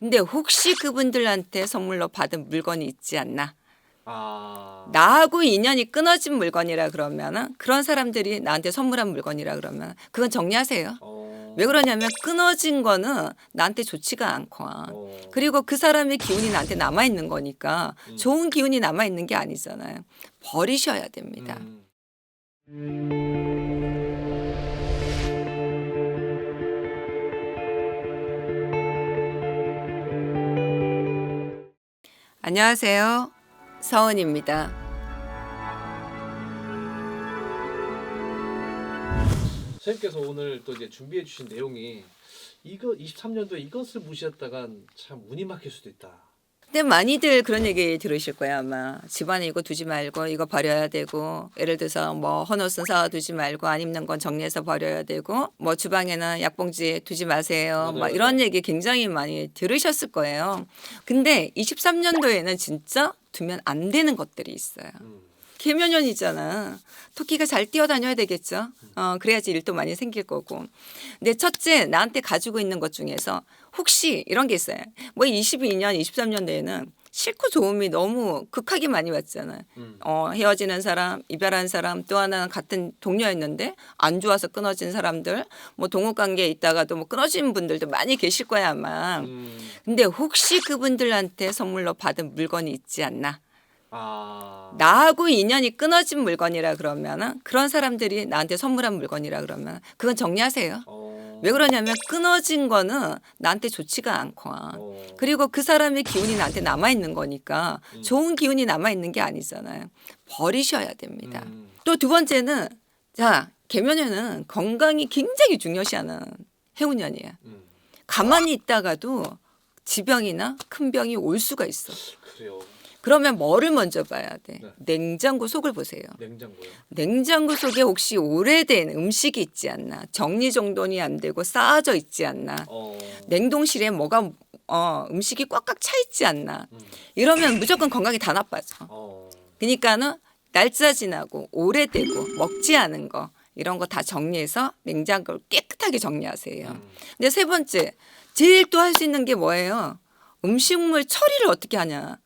근데 혹시 그분들한테 선물로 받은 물건이 있지 않나? 아. 나하고 인연이 끊어진 물건이라 그러면은 그런 사람들이 나한테 선물한 물건이라 그러면 그건 정리하세요. 어. 왜 그러냐면 끊어진 거는 나한테 좋지가 않고 어. 그리고 그 사람의 기운이 나한테 남아 있는 거니까 음. 좋은 기운이 남아 있는 게 아니잖아요. 버리셔야 됩니다. 음. 안녕하세요. 서은입니다. 선생님께서 오늘 또 이제 준비해 주신 내용이 이거 23년도에 이것을 무시했다간 참 운이 막힐 수도 있다. 근데 많이들 그런 얘기 들으실 거야 아마 집안에 이거 두지 말고 이거 버려야 되고 예를 들어서 뭐 헌옷은 사두지 말고 안 입는 건 정리해서 버려야 되고 뭐 주방에는 약봉지 두지 마세요. 막 이런 얘기 굉장히 많이 들으셨을 거예요 근데 23년도에는 진짜 두면 안 되는 것들이 있어요 음. 계면연이잖아. 토끼가 잘 뛰어다녀야 되겠죠. 어, 그래야지 일도 많이 생길 거고. 근데 첫째, 나한테 가지고 있는 것 중에서 혹시 이런 게 있어요. 뭐 22년, 23년도에는 싫고 좋음이 너무 극하게 많이 왔잖아요. 음. 어, 헤어지는 사람, 이별한 사람, 또 하나는 같은 동료였는데 안 좋아서 끊어진 사람들, 뭐 동업 관계에 있다가도 뭐 끊어진 분들도 많이 계실 거야 아마. 음. 근데 혹시 그분들한테 선물로 받은 물건이 있지 않나? 아. 나하고 인연이 끊어진 물건이라 그러면은 그런 사람들이 나한테 선물한 물건이라 그러면 그건 정리하세요. 어. 왜 그러냐면 끊어진 거는 나한테 좋지가 않고 어. 그리고 그 사람의 기운이 나한테 남아 있는 거니까 음. 좋은 기운이 남아 있는 게 아니잖아요. 버리셔야 됩니다. 음. 또두 번째는 자 개면에는 건강이 굉장히 중요시하는 해운년이에요. 음. 가만히 있다가도 지병이나 큰 병이 올 수가 있어. 그래요. 그러면 뭐를 먼저 봐야 돼? 네. 냉장고 속을 보세요. 냉장고요. 냉장고 속에 혹시 오래된 음식이 있지 않나? 정리정돈이 안 되고 쌓아져 있지 않나? 어. 냉동실에 뭐가 어, 음식이 꽉꽉 차 있지 않나? 음. 이러면 무조건 건강이 다 나빠져. 어. 그러니까는 날짜 지나고 오래되고 먹지 않은 거 이런 거 다 정리해서 냉장고를 깨끗하게 정리하세요. 음. 근데 세 번째, 제일 또 할 수 있는 게 뭐예요? 음식물 처리를 어떻게 하냐?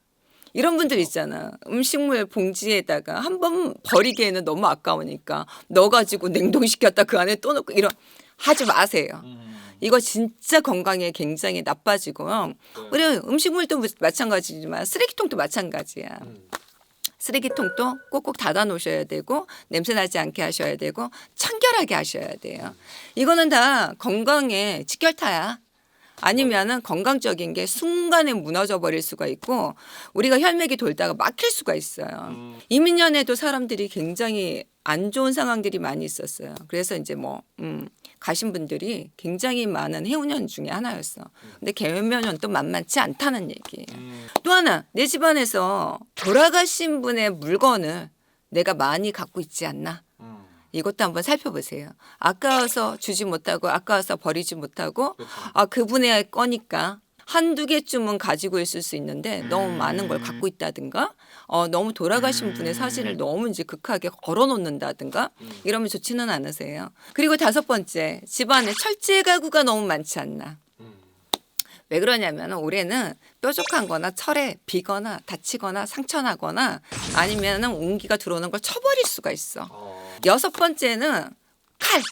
이런 분들 있잖아. 음식물 봉지에다가 한 번 버리기에는 너무 아까우니까 넣어가지고 냉동시켰다 그 안에 또 넣고 이런 하지 마세요. 음. 이거 진짜 건강에 굉장히 나빠지고요. 네. 그리고 음식물도 마찬가지지만 쓰레기통도 마찬가지야. 음. 쓰레기통도 꼭꼭 닫아 놓으셔야 되고 냄새 나지 않게 하셔야 되고 청결하게 하셔야 돼요. 이거는 다 건강에 직결타야. 아니면은 건강적인 게 순간에 무너져 버릴 수가 있고 우리가 혈맥이 돌다가 막힐 수가 있어요. 음. 이민년에도 사람들이 굉장히 안 좋은 상황들이 많이 있었어요. 그래서 이제 뭐 음, 가신 분들이 굉장히 많은 해운년 중에 하나였어. 근데 개면년 또 만만치 않다는 얘기예요. 음. 또 하나 내 집안에서 돌아가신 분의 물건을 내가 많이 갖고 있지 않나 음. 이것도 한번 살펴보세요. 아까워서 주지 못하고 아까워서 버리지 못하고 그렇죠. 아 그분의 거니까 한두 개쯤은 가지고 있을 수 있는데 너무 많은 걸 갖고 있다든가 어 너무 돌아가신 분의 사진을 너무 이제 극하게 걸어 놓는다든가 음. 이러면 좋지는 않으세요. 그리고 다섯 번째 집안에 철제 가구가 너무 많지 않나. 음. 왜 그러냐면 올해는 뾰족한 거나 철에 비거나 다치거나 상처나거나 아니면은 온기가 들어오는 걸 쳐버릴 수가 있어. 어. 여섯 번째는 칼.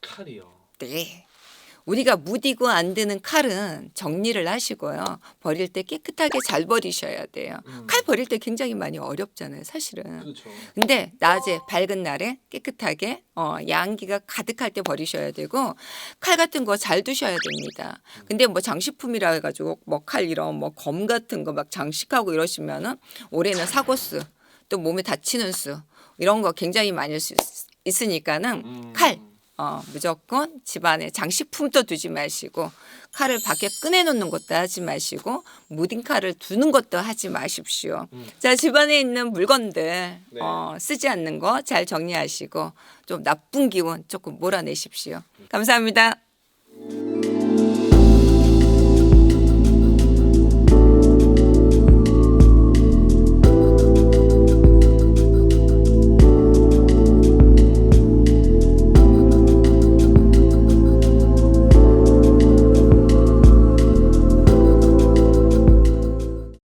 칼이요. 네. 우리가 무디고 안 드는 칼은 정리를 하시고요. 버릴 때 깨끗하게 잘 버리셔야 돼요. 음. 칼 버릴 때 굉장히 많이 어렵잖아요, 사실은. 그렇죠. 근데 낮에 밝은 날에 깨끗하게 어, 양기가 가득할 때 버리셔야 되고 칼 같은 거 잘 두셔야 됩니다. 근데 뭐 장식품이라 해가지고 뭐 칼 이런 뭐 검 같은 거 막 장식하고 이러시면은 올해는 사고수 또 몸에 다치는 수 이런 거 굉장히 많이 수 있- 있으니까는 음. 칼 어, 무조건 집안에 장식품도 두지 마시고 칼을 밖에 꺼내놓는 것도 하지 마시고 무딘 칼을 두는 것도 하지 마십시오. 음. 자 집안에 있는 물건들 네. 어, 쓰지 않는 거 잘 정리하시고 좀 나쁜 기운 조금 몰아내십시오. 감사합니다.